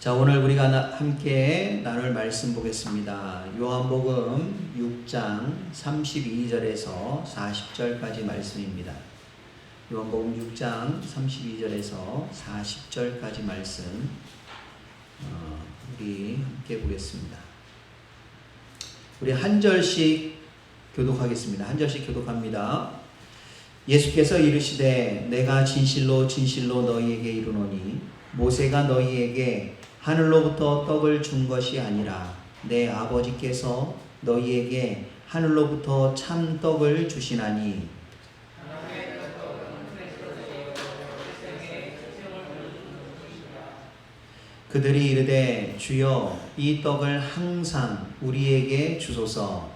자, 오늘 우리가 나- 함께 나눌 말씀 보겠습니다. 요한복음 6장 32절에서 40절까지 말씀입니다. 요한복음 6장 32절에서 40절까지 말씀 어, 우리 함께 보겠습니다. 우리 한 절씩 교독하겠습니다. 한 절씩 교독합니다. 예수께서 이르시되 내가 진실로 진실로 너희에게 이르노니 모세가 너희에게 하늘로부터 떡을 준 것이 아니라 내 아버지께서 너희에게 하늘로부터 참 떡을 주시나니. 그들이 이르되 주여 이 떡을 항상 우리에게 주소서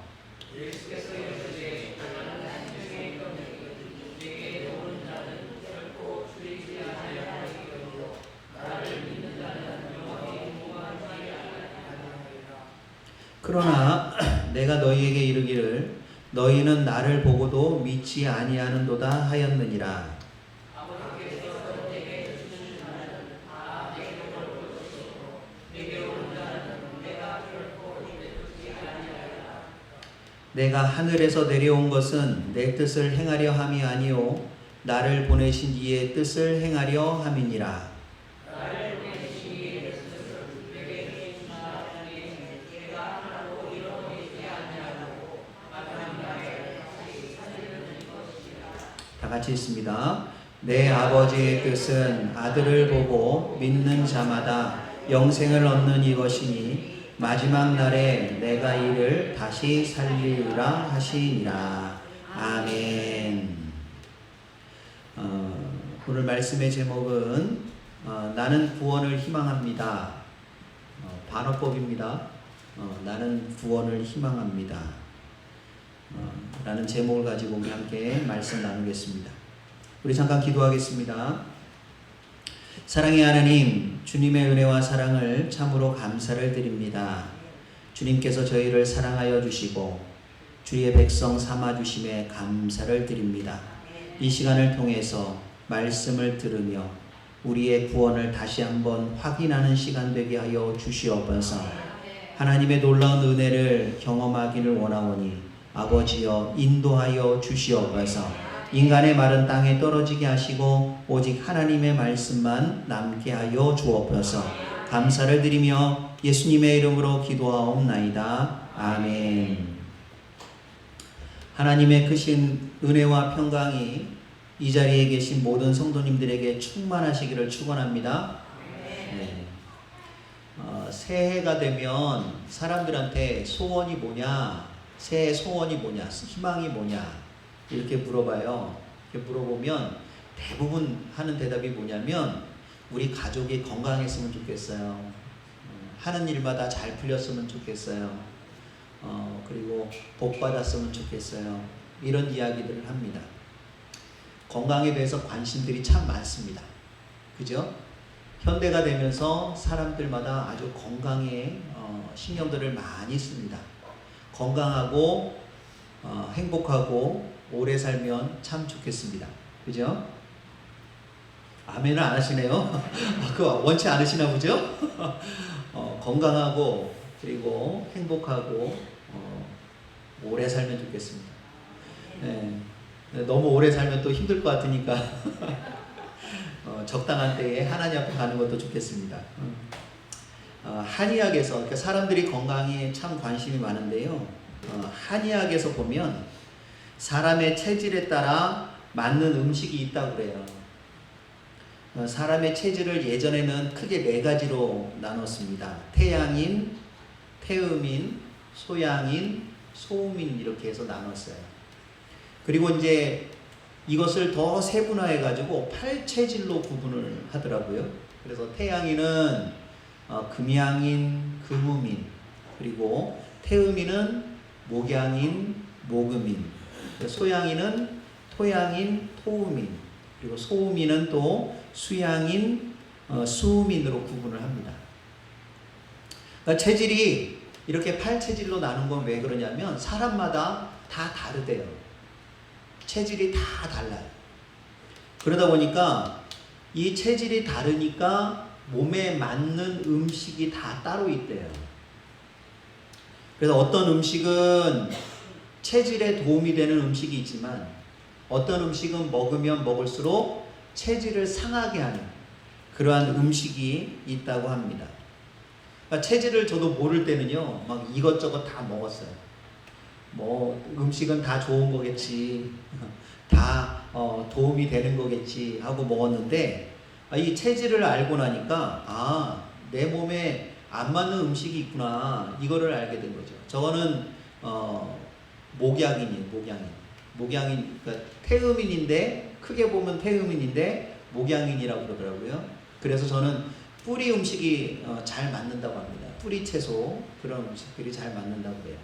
그러나 내가 너희에게 이르기를 너희는 나를 보고도 믿지 아니하는도다 하였느니라. 내가 하늘에서 내려온 것은 내 뜻을 행하려 함이 아니요 나를 보내신 이의 뜻을 행하려 함이니라 같이 있습니다. 내 아버지의 뜻은 아들을 보고 믿는 자마다 영생을 얻는 이것이니 마지막 날에 내가 이를 다시 살리리라 하시니라. 아멘. 어, 오늘 말씀의 제목은 어, 나는 구원을 희망합니다. 어, 반어법입니다. 어, 나는 구원을 희망합니다. 어, 라는 제목을 가지고 우리 함께 말씀 나누겠습니다. 우리 잠깐 기도하겠습니다. 사랑의 하나님, 주님의 은혜와 사랑을 참으로 감사를 드립니다. 주님께서 저희를 사랑하여 주시고 주의 백성 삼아 주심에 감사를 드립니다. 이 시간을 통해서 말씀을 들으며 우리의 구원을 다시 한번 확인하는 시간 되게 하여 주시옵소서. 하나님의 놀라운 은혜를 경험하기를 원하오니 아버지여 인도하여 주시옵소서. 인간의 말은 땅에 떨어지게 하시고 오직 하나님의 말씀만 남게 하여 주옵소서. 감사를 드리며 예수님의 이름으로 기도하옵나이다. 아멘. 하나님의 크신 은혜와 평강이 이 자리에 계신 모든 성도님들에게 충만하시기를 축원합니다. 네. 어, 새해가 되면 사람들한테 소원이 뭐냐, 새해 소원이 뭐냐, 희망이 뭐냐 이렇게 물어봐요. 이렇게 물어보면 대부분 하는 대답이 뭐냐면 우리 가족이 건강했으면 좋겠어요. 어, 하는 일마다 잘 풀렸으면 좋겠어요. 어, 그리고 복 받았으면 좋겠어요. 이런 이야기들을 합니다. 건강에 대해서 관심들이 참 많습니다. 그죠? 현대가 되면서 사람들마다 아주 건강에 어, 신경들을 많이 씁니다. 건강하고 어, 행복하고 오래 살면 참 좋겠습니다. 그죠? 아멘을 안 하시네요. 그 원치 않으시나 보죠? 어, 건강하고 그리고 행복하고 어, 오래 살면 좋겠습니다. 네. 너무 오래 살면 또 힘들 것 같으니까 어, 적당한 때에 하나님 앞에 가는 것도 좋겠습니다. 어, 한의학에서 그러니까 사람들이 건강에 참 관심이 많은데요. 어, 한의학에서 보면 사람의 체질에 따라 맞는 음식이 있다고 그래요. 어, 사람의 체질을 예전에는 크게 네 가지로 나눴습니다. 태양인, 태음인, 소양인, 소음인 이렇게 해서 나눴어요. 그리고 이제 이것을 더 세분화해 가지고 팔체질로 구분을 하더라고요. 그래서 태양인은 어, 금양인, 금음인, 그리고 태음인은 목양인, 목음인, 소양인은 토양인, 토음인, 그리고 소음인은 또 수양인, 어, 수음인으로 구분을 합니다. 그러니까 체질이 이렇게 팔체질로 나눈 건 왜 그러냐면 사람마다 다 다르대요. 체질이 다 달라요. 그러다 보니까 이 체질이 다르니까 몸에 맞는 음식이 다 따로 있대요. 그래서 어떤 음식은 체질에 도움이 되는 음식이 있지만 어떤 음식은 먹으면 먹을수록 체질을 상하게 하는 그러한 음식이 있다고 합니다. 그러니까 체질을 저도 모를 때는요, 막 이것저것 다 먹었어요. 뭐 음식은 다 좋은 거겠지, 다 어, 도움이 되는 거겠지 하고 먹었는데 아, 이 체질을 알고 나니까 아, 내 몸에 안 맞는 음식이 있구나 이거를 알게 된 거죠. 저거는 어, 목약인이에요, 목양인. 목양인, 그러니까 태음인인데 크게 보면 태음인인데 목양인이라고 그러더라고요. 그래서 저는 뿌리 음식이 어, 잘 맞는다고 합니다. 뿌리 채소 그런 음식들이 잘 맞는다고 해요.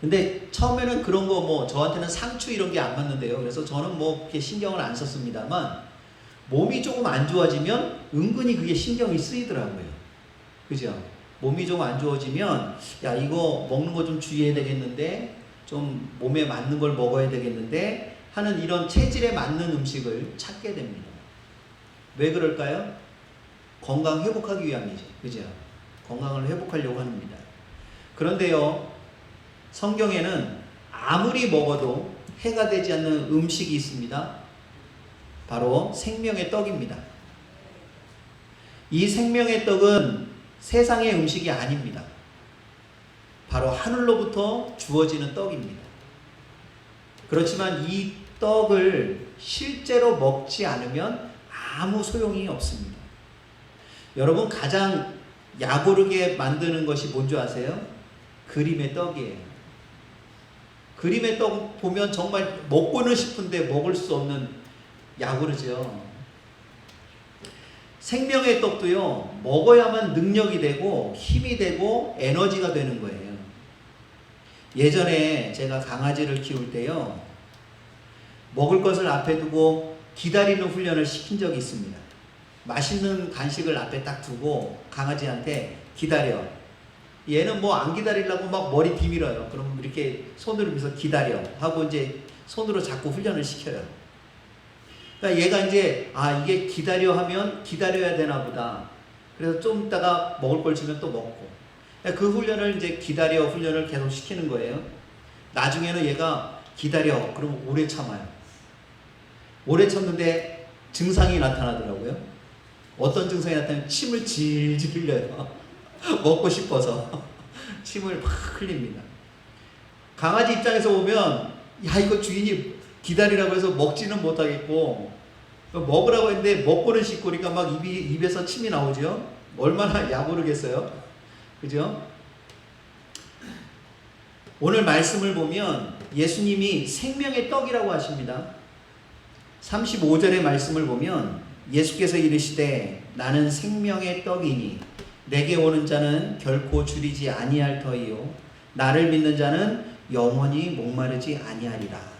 근데 처음에는 그런 거 뭐 저한테는 상추 이런 게 안 맞는데요. 그래서 저는 뭐 그렇게 신경을 안 썼습니다만 몸이 조금 안 좋아지면 은근히 그게 신경이 쓰이더라고요. 그죠? 몸이 좀 안 좋아지면 야 이거 먹는 거 좀 주의해야 되겠는데 좀 몸에 맞는 걸 먹어야 되겠는데 하는 이런 체질에 맞는 음식을 찾게 됩니다. 왜 그럴까요? 건강 회복하기 위함이죠. 그죠? 건강을 회복하려고 합니다. 그런데요, 성경에는 아무리 먹어도 해가 되지 않는 음식이 있습니다. 바로 생명의 떡입니다. 이 생명의 떡은 세상의 음식이 아닙니다. 바로 하늘로부터 주어지는 떡입니다. 그렇지만 이 떡을 실제로 먹지 않으면 아무 소용이 없습니다. 여러분 가장 야고르게 만드는 것이 뭔지 아세요? 그림의 떡이에요. 그림의 떡 보면 정말 먹고는 싶은데 먹을 수 없는 야구르죠. 생명의 떡도요, 먹어야만 능력이 되고 힘이 되고 에너지가 되는 거예요. 예전에 제가 강아지를 키울 때요, 먹을 것을 앞에 두고 기다리는 훈련을 시킨 적이 있습니다. 맛있는 간식을 앞에 딱 두고 강아지한테 기다려. 얘는 뭐 안 기다리려고 막 머리 비밀어요. 그럼 이렇게 손으로 밀서 기다려 하고 이제 손으로 자꾸 훈련을 시켜요. 그러니까 얘가 이제 아 이게 기다려 하면 기다려야 되나 보다. 그래서 좀 있다가 먹을 걸 주면 또 먹고. 그러니까 그 훈련을 이제 기다려 훈련을 계속 시키는 거예요. 나중에는 얘가 기다려 그러면 오래 참아요. 오래 참는데 증상이 나타나더라고요. 어떤 증상이 나타나면 침을 질질 흘려요. 먹고 싶어서 침을 막 흘립니다. 강아지 입장에서 보면 야 이거 주인이 기다리라고 해서 먹지는 못하겠고 먹으라고 했는데 먹고는 싶고니까 막 입이 입에서 침이 나오죠. 얼마나 야무르겠어요. 그죠? 오늘 말씀을 보면 예수님이 생명의 떡이라고 하십니다. 35절의 말씀을 보면 예수께서 이르시되 나는 생명의 떡이니 내게 오는 자는 결코 줄이지 아니할 터이요 나를 믿는 자는 영원히 목마르지 아니하리라.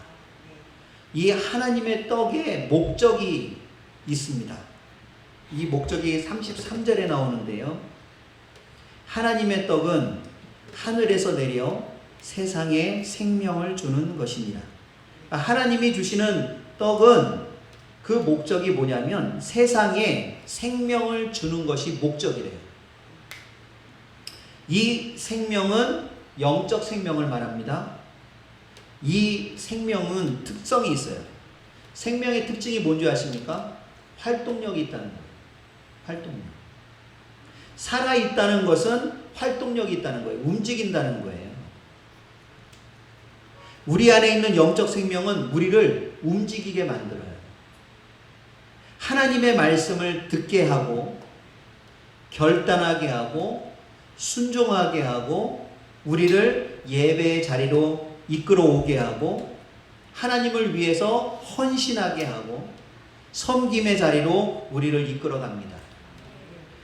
이 하나님의 떡의 목적이 있습니다. 이 목적이 33절에 나오는데요. 하나님의 떡은 하늘에서 내려 세상에 생명을 주는 것입니다. 하나님이 주시는 떡은 그 목적이 뭐냐면 세상에 생명을 주는 것이 목적이래요. 이 생명은 영적 생명을 말합니다. 이 생명은 특성이 있어요. 생명의 특징이 뭔지 아십니까? 활동력이 있다는 거예요. 활동력. 살아 있다는 것은 활동력이 있다는 거예요. 움직인다는 거예요. 우리 안에 있는 영적 생명은 우리를 움직이게 만들어요. 하나님의 말씀을 듣게 하고 결단하게 하고 순종하게 하고 우리를 예배의 자리로 이끌어 오게 하고 하나님을 위해서 헌신하게 하고 섬김의 자리로 우리를 이끌어 갑니다.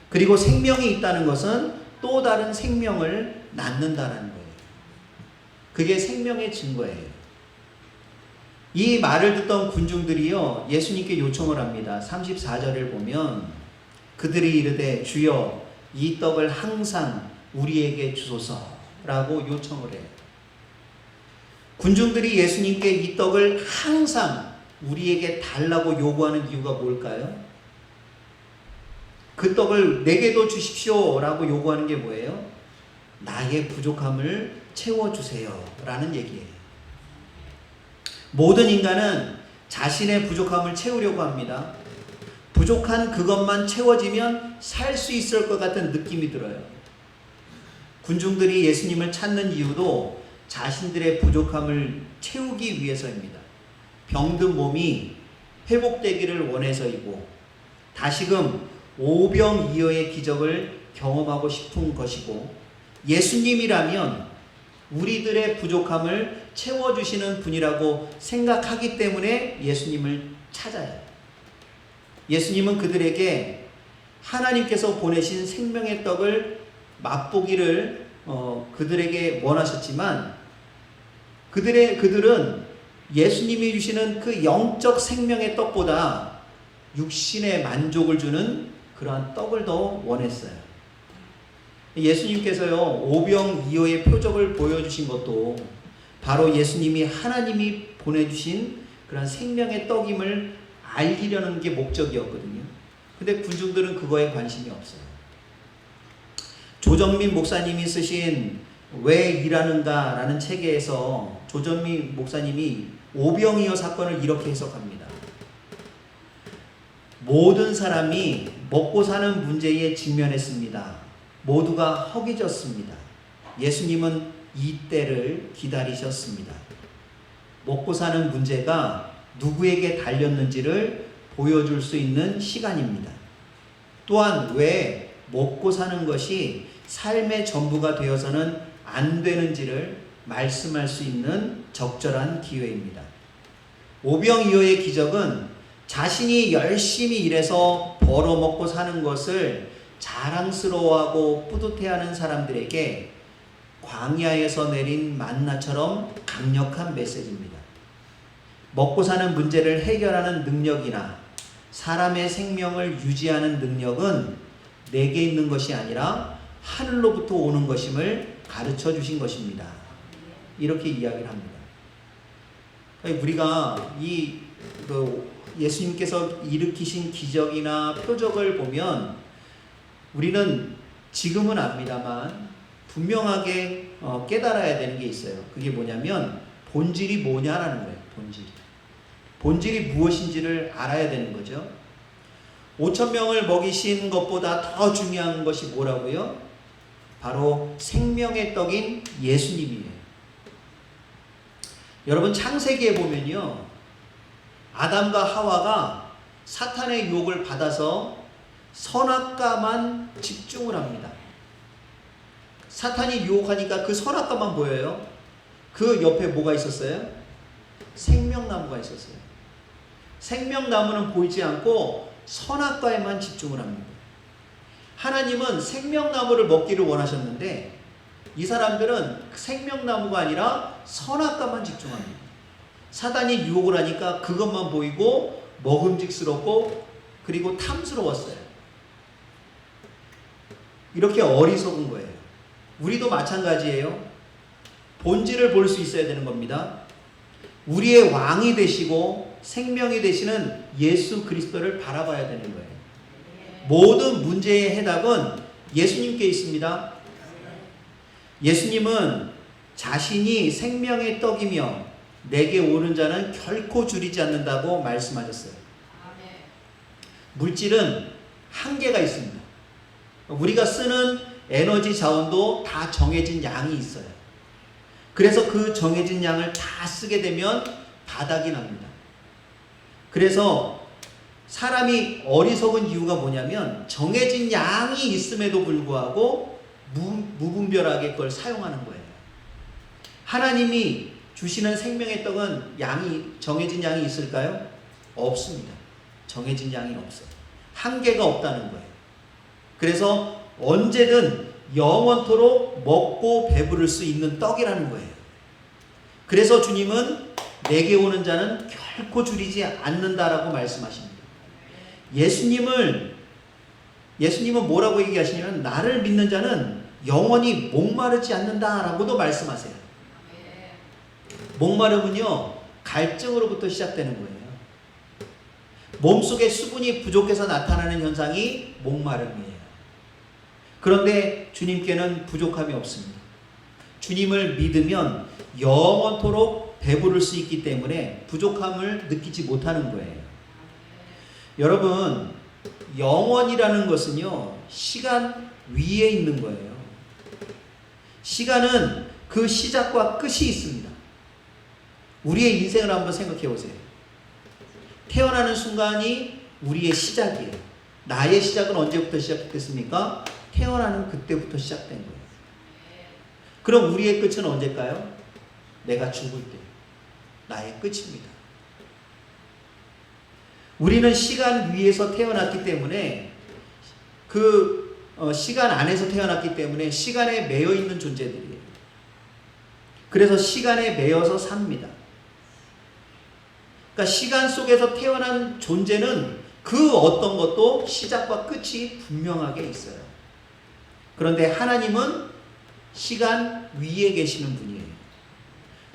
그리고 생명이 있다는 것은 또 다른 생명을 낳는다는 거예요. 그게 생명의 증거예요. 이 말을 듣던 군중들이요, 예수님께 요청을 합니다. 34절을 보면 그들이 이르되 주여 이 떡을 항상 우리에게 주소서라고 요청을 해요. 군중들이 예수님께 이 떡을 항상 우리에게 달라고 요구하는 이유가 뭘까요? 그 떡을 내게도 주십시오 라고 요구하는 게 뭐예요? 나의 부족함을 채워주세요 라는 얘기예요. 모든 인간은 자신의 부족함을 채우려고 합니다. 부족한 그것만 채워지면 살 수 있을 것 같은 느낌이 들어요. 군중들이 예수님을 찾는 이유도 자신들의 부족함을 채우기 위해서입니다. 병든 몸이 회복되기를 원해서이고 다시금 오병이어의 기적을 경험하고 싶은 것이고 예수님이라면 우리들의 부족함을 채워주시는 분이라고 생각하기 때문에 예수님을 찾아요. 예수님은 그들에게 하나님께서 보내신 생명의 떡을 맛보기를 어, 그들에게 원하셨지만 그들의 그들은 예수님이 주시는 그 영적 생명의 떡보다 육신의 만족을 주는 그러한 떡을 더 원했어요. 예수님께서요 오병이어의 표적을 보여주신 것도 바로 예수님이 하나님이 보내주신 그런 생명의 떡임을 알리려는 게 목적이었거든요. 근데 군중들은 그거에 관심이 없어요. 조정민 목사님이 쓰신 왜 일하는가라는 책에서 조정민 목사님이 오병이어 사건을 이렇게 해석합니다. 모든 사람이 먹고 사는 문제에 직면했습니다. 모두가 허기졌습니다. 예수님은 이 때를 기다리셨습니다. 먹고 사는 문제가 누구에게 달렸는지를 보여줄 수 있는 시간입니다. 또한 왜 먹고 사는 것이 삶의 전부가 되어서는 안 되는지를 말씀할 수 있는 적절한 기회입니다. 오병이어의 기적은 자신이 열심히 일해서 벌어먹고 사는 것을 자랑스러워하고 뿌듯해하는 사람들에게 광야에서 내린 만나처럼 강력한 메시지입니다. 먹고 사는 문제를 해결하는 능력이나 사람의 생명을 유지하는 능력은 내게 있는 것이 아니라 하늘로부터 오는 것임을 가르쳐 주신 것입니다. 이렇게 이야기를 합니다. 우리가 이 그 예수님께서 일으키신 기적이나 표적을 보면 우리는 지금은 압니다만 분명하게 어, 깨달아야 되는 게 있어요. 그게 뭐냐면 본질이 뭐냐라는 거예요. 본질. 본질이 무엇인지를 알아야 되는 거죠. 5천 명을 먹이신 것보다 더 중요한 것이 뭐라고요? 바로 생명의 떡인 예수님이에요. 여러분 창세기에 보면요. 아담과 하와가 사탄의 유혹을 받아서 선악과만 집중을 합니다. 사탄이 유혹하니까 그 선악과만 보여요. 그 옆에 뭐가 있었어요? 생명나무가 있었어요. 생명나무는 보이지 않고 선악과에만 집중을 합니다. 하나님은 생명나무를 먹기를 원하셨는데 이 사람들은 생명나무가 아니라 선악과만 집중합니다. 사단이 유혹을 하니까 그것만 보이고 먹음직스럽고 그리고 탐스러웠어요. 이렇게 어리석은 거예요. 우리도 마찬가지예요. 본질을 볼 수 있어야 되는 겁니다. 우리의 왕이 되시고 생명이 되시는 예수 그리스도를 바라봐야 되는 거예요. 모든 문제의 해답은 예수님께 있습니다. 예수님은 자신이 생명의 떡이며 내게 오는 자는 결코 줄이지 않는다고 말씀하셨어요. 물질은 한계가 있습니다. 우리가 쓰는 에너지 자원도 다 정해진 양이 있어요. 그래서 그 정해진 양을 다 쓰게 되면 바닥이 납니다. 그래서 사람이 어리석은 이유가 뭐냐면 정해진 양이 있음에도 불구하고 무, 무분별하게 그걸 사용하는 거예요. 하나님이 주시는 생명의 떡은 양이 정해진 양이 있을까요? 없습니다. 정해진 양이 없어요. 한계가 없다는 거예요. 그래서 언제든 영원토록 먹고 배부를 수 있는 떡이라는 거예요. 그래서 주님은 내게 오는 자는 결코 줄이지 않는다라고 말씀하십니다. 예수님을 예수님은 뭐라고 얘기하시냐면 나를 믿는 자는 영원히 목마르지 않는다라고도 말씀하세요. 목마름은요, 갈증으로부터 시작되는 거예요. 몸속에 수분이 부족해서 나타나는 현상이 목마름이에요. 그런데 주님께는 부족함이 없습니다. 주님을 믿으면 영원토록 배부를 수 있기 때문에 부족함을 느끼지 못하는 거예요. 여러분, 영원이라는 것은요, 시간 위에 있는 거예요. 시간은 그 시작과 끝이 있습니다. 우리의 인생을 한번 생각해 보세요. 태어나는 순간이 우리의 시작이에요. 나의 시작은 언제부터 시작됐습니까? 태어나는 그때부터 시작된 거예요. 그럼 우리의 끝은 언제일까요? 내가 죽을 때. 나의 끝입니다. 우리는 시간 위에서 태어났기 때문에 그 어, 시간 안에서 태어났기 때문에 시간에 매여 있는 존재들이에요. 그래서 시간에 매여서 삽니다. 그러니까 시간 속에서 태어난 존재는 그 어떤 것도 시작과 끝이 분명하게 있어요. 그런데 하나님은 시간 위에 계시는 분이에요.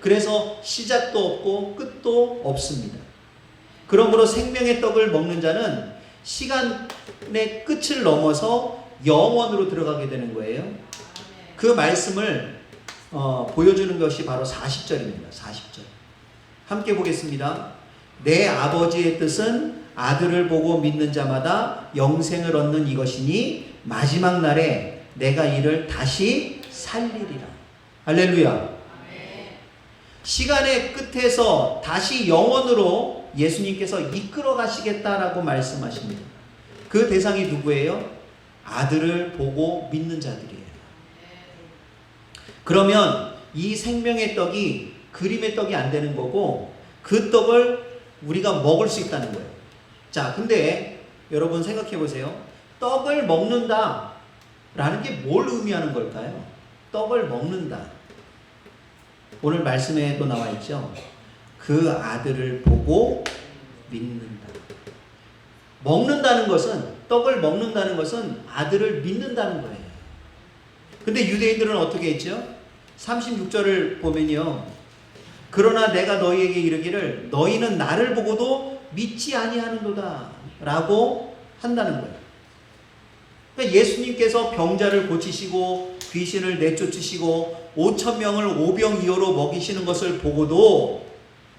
그래서 시작도 없고 끝도 없습니다. 그러므로 생명의 떡을 먹는 자는 시간의 끝을 넘어서 영원으로 들어가게 되는 거예요. 그 말씀을 어, 보여주는 것이 바로 40절입니다. 40절. 함께 보겠습니다. 내 아버지의 뜻은 아들을 보고 믿는 자마다 영생을 얻는 이것이니 마지막 날에 내가 이를 다시 살리리라. 할렐루야. 시간의 끝에서 다시 영원으로 예수님께서 이끌어 가시겠다라고 말씀하십니다. 그 대상이 누구예요? 아들을 보고 믿는 자들이에요. 그러면 이 생명의 떡이 그림의 떡이 안 되는 거고 그 떡을 우리가 먹을 수 있다는 거예요. 자, 근데 여러분 생각해 보세요. 떡을 먹는다 라는 게 뭘 의미하는 걸까요? 떡을 먹는다. 오늘 말씀에도 나와 있죠. 그 아들을 보고 믿는다. 먹는다는 것은 떡을 먹는다는 것은 아들을 믿는다는 거예요. 근데 유대인들은 어떻게 했죠? 36절을 보면요. 그러나 내가 너희에게 이르기를 너희는 나를 보고도 믿지 아니하는도다 라고 한다는 거예요. 그러니까 예수님께서 병자를 고치시고 귀신을 내쫓으시고 5천 명을 오병이어로 먹이시는 것을 보고도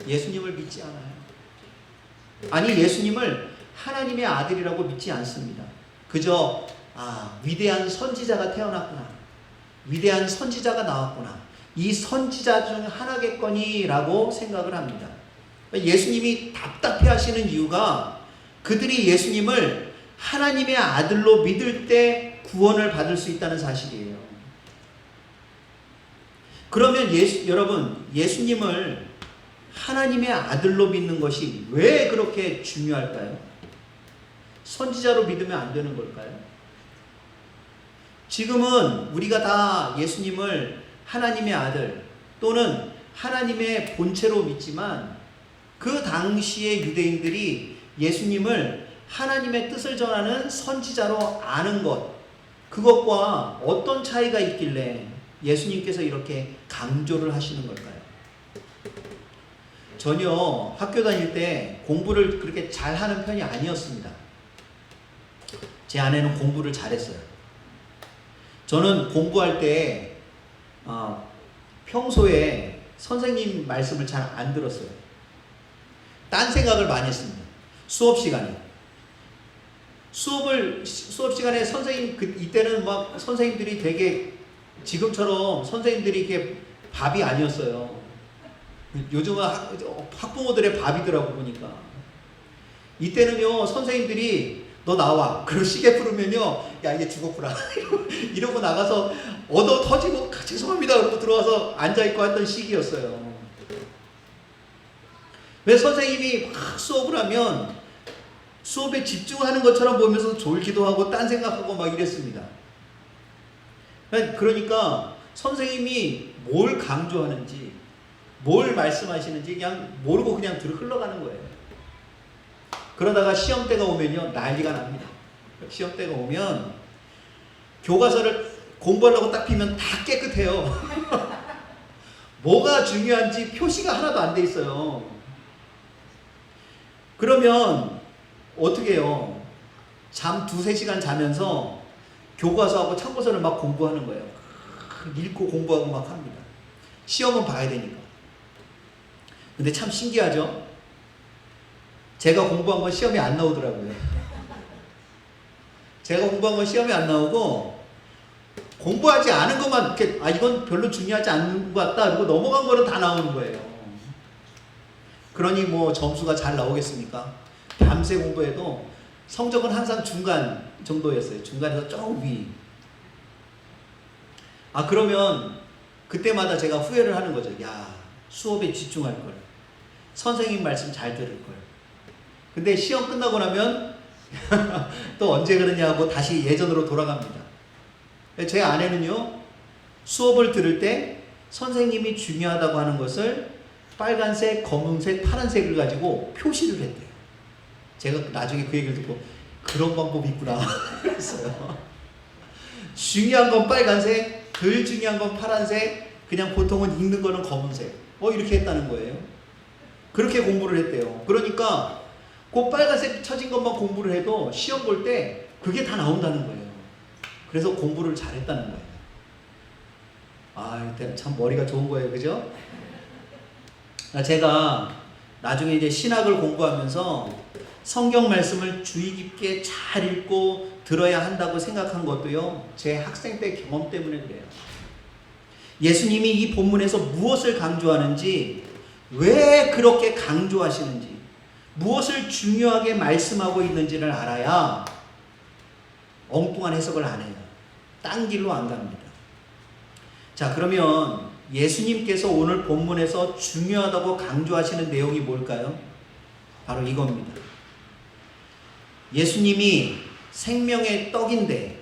예수님을 믿지 않아요. 아니 예수님을 하나님의 아들이라고 믿지 않습니다. 그저 아 위대한 선지자가 태어났구나. 위대한 선지자가 나왔구나. 이 선지자 중 하나겠거니라고 생각을 합니다. 예수님이 답답해 하시는 이유가 그들이 예수님을 하나님의 아들로 믿을 때 구원을 받을 수 있다는 사실이에요. 그러면 예수, 여러분, 예수님을 하나님의 아들로 믿는 것이 왜 그렇게 중요할까요? 선지자로 믿으면 안 되는 걸까요? 지금은 우리가 다 예수님을 하나님의 아들 또는 하나님의 본체로 믿지만 그 당시의 유대인들이 예수님을 하나님의 뜻을 전하는 선지자로 아는 것, 그것과 어떤 차이가 있길래 예수님께서 이렇게 강조를 하시는 걸까요? 전혀 학교 다닐 때 공부를 그렇게 잘 하는 편이 아니었습니다. 제 아내는 공부를 잘했어요. 저는 공부할 때 어, 평소에 선생님 말씀을 잘 안 들었어요. 딴 생각을 많이 했습니다. 수업 시간에. 수업을 수업 시간에 선생님 그 이때는 막 선생님들이 되게 지금처럼 선생님들이 이게 밥이 아니었어요. 요즘은 학, 학부모들의 밥이더라고 보니까. 이때는요 선생님들이 너 나와. 그리고 시계 부르면요 야 이제 죽었구나 이러고 나가서 얻어 터지고 죄송합니다 그러고 들어와서 앉아 있고 했던 시기였어요. 왜 선생님이 막 수업을 하면 수업에 집중하는 것처럼 보면서 졸기도 하고 딴 생각하고 막 이랬습니다. 그러니까 선생님이 뭘 강조하는지 뭘 말씀하시는지 그냥 모르고 그냥 들어 흘러가는 거예요. 그러다가 시험 때가 오면요 난리가 납니다. 시험 때가 오면 교과서를 공부하려고 딱 피면 다 깨끗해요. 뭐가 중요한지 표시가 하나도 안 돼 있어요. 그러면 어떻게 해요? 잠 두세 시간 자면서 교과서하고 참고서를 막 공부하는 거예요. 읽고 공부하고 막 합니다. 시험은 봐야 되니까. 근데 참 신기하죠? 제가 공부한 건 시험이 안 나오더라고요. 제가 공부한 건 시험이 안 나오고 공부하지 않은 것만 이렇게 아 이건 별로 중요하지 않는 것 같다 그리고 넘어간 거는 다 나오는 거예요. 그러니 뭐 점수가 잘 나오겠습니까? 밤새 공부해도 성적은 항상 중간 정도였어요. 중간에서 조금 위. 아 그러면 그때마다 제가 후회를 하는 거죠. 야 수업에 집중할 걸. 선생님 말씀 잘 들을 걸. 근데 시험 끝나고 나면 또 언제 그러냐고 다시 예전으로 돌아갑니다. 제 아내는요 수업을 들을 때 선생님이 중요하다고 하는 것을 빨간색, 검은색, 파란색을 가지고 표시를 했대요. 제가 나중에 그 얘기를 듣고 그런 방법이 있구나 그랬어요. 중요한 건 빨간색, 덜 중요한 건 파란색, 그냥 보통은 읽는 거는 검은색. 뭐 이렇게 했다는 거예요. 그렇게 공부를 했대요. 그러니까 그 빨간색 쳐진 것만 공부를 해도 시험 볼 때 그게 다 나온다는 거예요. 그래서 공부를 잘했다는 거예요. 아, 이때 참 머리가 좋은 거예요, 그죠? 아, 제가 나중에 이제 신학을 공부하면서 성경 말씀을 주의 깊게 잘 읽고 들어야 한다고 생각한 것도요, 제 학생 때 경험 때문에 그래요. 예수님이 이 본문에서 무엇을 강조하는지, 왜 그렇게 강조하시는지, 무엇을 중요하게 말씀하고 있는지를 알아야 엉뚱한 해석을 안 해요. 딴 길로 안 갑니다. 자, 그러면 예수님께서 오늘 본문에서 중요하다고 강조하시는 내용이 뭘까요? 바로 이겁니다. 예수님이 생명의 떡인데,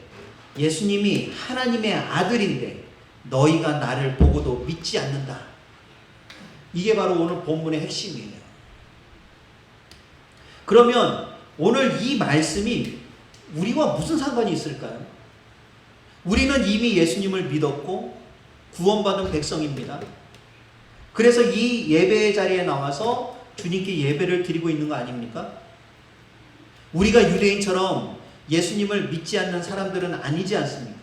예수님이 하나님의 아들인데, 너희가 나를 보고도 믿지 않는다. 이게 바로 오늘 본문의 핵심이에요. 그러면 오늘 이 말씀이 우리와 무슨 상관이 있을까요? 우리는 이미 예수님을 믿었고 구원받은 백성입니다. 그래서 이 예배의 자리에 나와서 주님께 예배를 드리고 있는 거 아닙니까? 우리가 유대인처럼 예수님을 믿지 않는 사람들은 아니지 않습니까?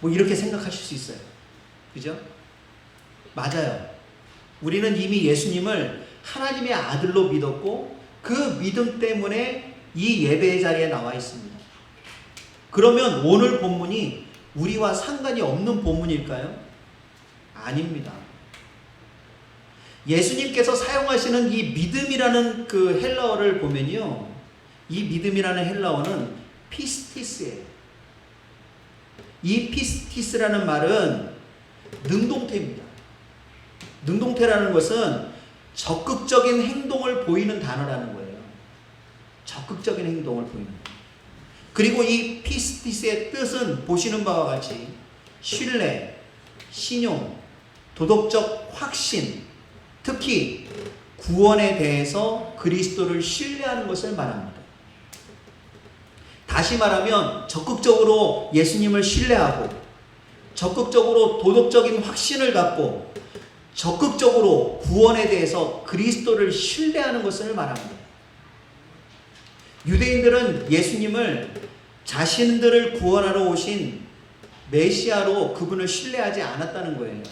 뭐 이렇게 생각하실 수 있어요. 그죠? 맞아요. 우리는 이미 예수님을 하나님의 아들로 믿었고 그 믿음 때문에 이 예배의 자리에 나와 있습니다. 그러면 오늘 본문이 우리와 상관이 없는 본문일까요? 아닙니다. 예수님께서 사용하시는 이 믿음이라는 그 헬라어를 보면요. 이 믿음이라는 헬라어는 피스티스예요. 이 피스티스라는 말은 능동태입니다. 능동태라는 것은 적극적인 행동을 보이는 단어라는 거예요. 적극적인 행동을 보이는. 그리고 이 피스티스의 뜻은 보시는 바와 같이 신뢰, 신용, 도덕적 확신, 특히 구원에 대해서 그리스도를 신뢰하는 것을 말합니다. 다시 말하면 적극적으로 예수님을 신뢰하고 적극적으로 도덕적인 확신을 갖고 적극적으로 구원에 대해서 그리스도를 신뢰하는 것을 말합니다. 유대인들은 예수님을 자신들을 구원하러 오신 메시아로 그분을 신뢰하지 않았다는 거예요.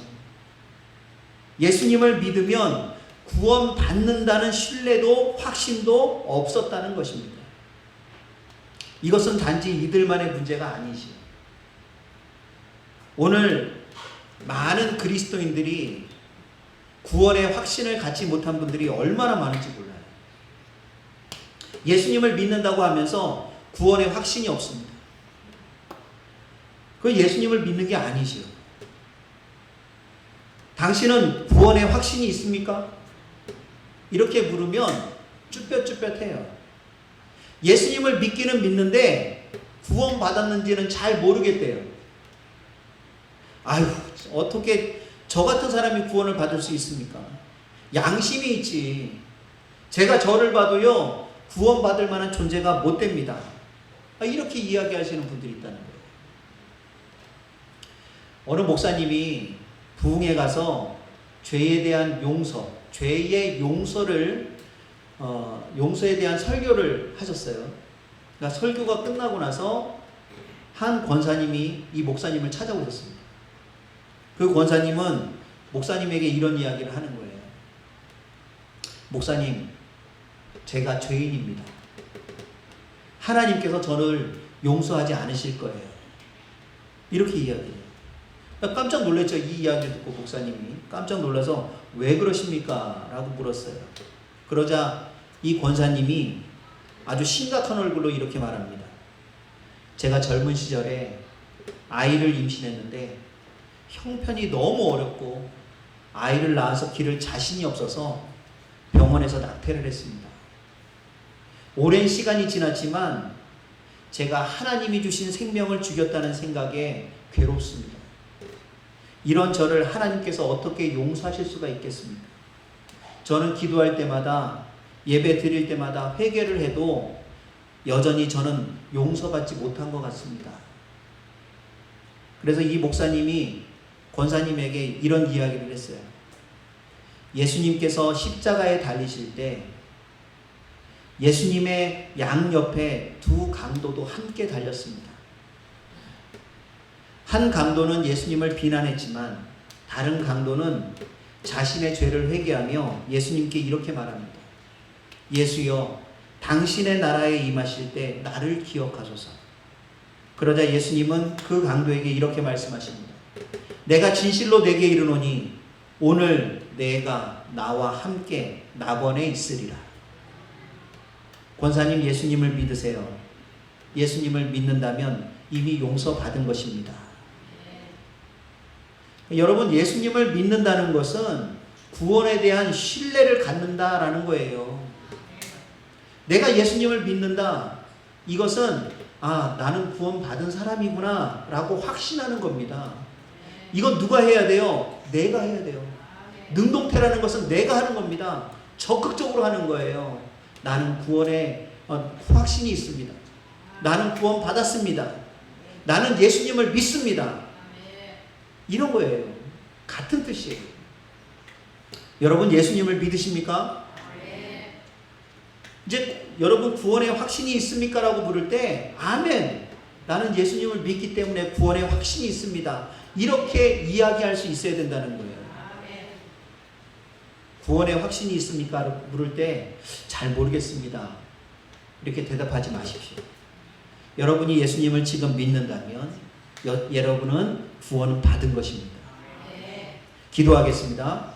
예수님을 믿으면 구원받는다는 신뢰도 확신도 없었다는 것입니다. 이것은 단지 이들만의 문제가 아니지. 오늘 많은 그리스도인들이 구원의 확신을 갖지 못한 분들이 얼마나 많은지 몰라요. 예수님을 믿는다고 하면서 구원의 확신이 없습니다. 그 예수님을 믿는 게 아니지요. 당신은 구원의 확신이 있습니까? 이렇게 물으면 쭈뼛쭈뼛해요. 예수님을 믿기는 믿는데 구원 받았는지는 잘 모르겠대요. 아유, 어떻게 저 같은 사람이 구원을 받을 수 있습니까? 양심이 있지. 제가 저를 봐도요, 구원받을 만한 존재가 못 됩니다. 아, 이렇게 이야기하시는 분들이 있다는 거예요. 어느 목사님이 부흥에 가서 죄에 대한 용서, 죄의 용서를 어, 용서에 대한 설교를 하셨어요. 그러니까 설교가 끝나고 나서 한 권사님이 이 목사님을 찾아오셨습니다. 그 권사님은 목사님에게 이런 이야기를 하는 거예요. 목사님, 제가 죄인입니다. 하나님께서 저를 용서하지 않으실 거예요. 이렇게 이야기해요. 그러니까 깜짝 놀랐죠. 이 이야기를 듣고 목사님이 깜짝 놀라서 왜 그러십니까? 라고 물었어요. 그러자 이 권사님이 아주 심각한 얼굴로 이렇게 말합니다. 제가 젊은 시절에 아이를 임신했는데 형편이 너무 어렵고 아이를 낳아서 기를 자신이 없어서 병원에서 낙태를 했습니다. 오랜 시간이 지났지만 제가 하나님이 주신 생명을 죽였다는 생각에 괴롭습니다. 이런 저를 하나님께서 어떻게 용서하실 수가 있겠습니까? 저는 기도할 때마다 예배 드릴 때마다 회개를 해도 여전히 저는 용서받지 못한 것 같습니다. 그래서 이 목사님이 권사님에게 이런 이야기를 했어요. 예수님께서 십자가에 달리실 때 예수님의 양 옆에 두 강도도 함께 달렸습니다. 한 강도는 예수님을 비난했지만 다른 강도는 자신의 죄를 회개하며 예수님께 이렇게 말합니다. 예수여, 당신의 나라에 임하실 때 나를 기억하소서. 그러자 예수님은 그 강도에게 이렇게 말씀하십니다. 내가 진실로 내게 이르노니 오늘 내가 나와 함께 낙원에 있으리라. 권사님 예수님을 믿으세요. 예수님을 믿는다면 이미 용서받은 것입니다. 여러분 예수님을 믿는다는 것은 구원에 대한 신뢰를 갖는다라는 거예요. 내가 예수님을 믿는다. 이것은 아 나는 구원 받은 사람이구나 라고 확신하는 겁니다. 이건 누가 해야 돼요? 내가 해야 돼요. 능동태라는 것은 내가 하는 겁니다. 적극적으로 하는 거예요. 나는 구원에 어, 확신이 있습니다. 나는 구원 받았습니다. 나는 예수님을 믿습니다. 이런 거예요. 같은 뜻이에요. 여러분 예수님을 믿으십니까? 이제 여러분 구원의 확신이 있습니까? 라고 물을 때 아멘. 나는 예수님을 믿기 때문에 구원의 확신이 있습니다. 이렇게 이야기할 수 있어야 된다는 거예요. 구원의 확신이 있습니까? 물을 때 잘 모르겠습니다. 이렇게 대답하지 마십시오. 여러분이 예수님을 지금 믿는다면 여, 여러분은 구원은 받은 것입니다. 기도하겠습니다.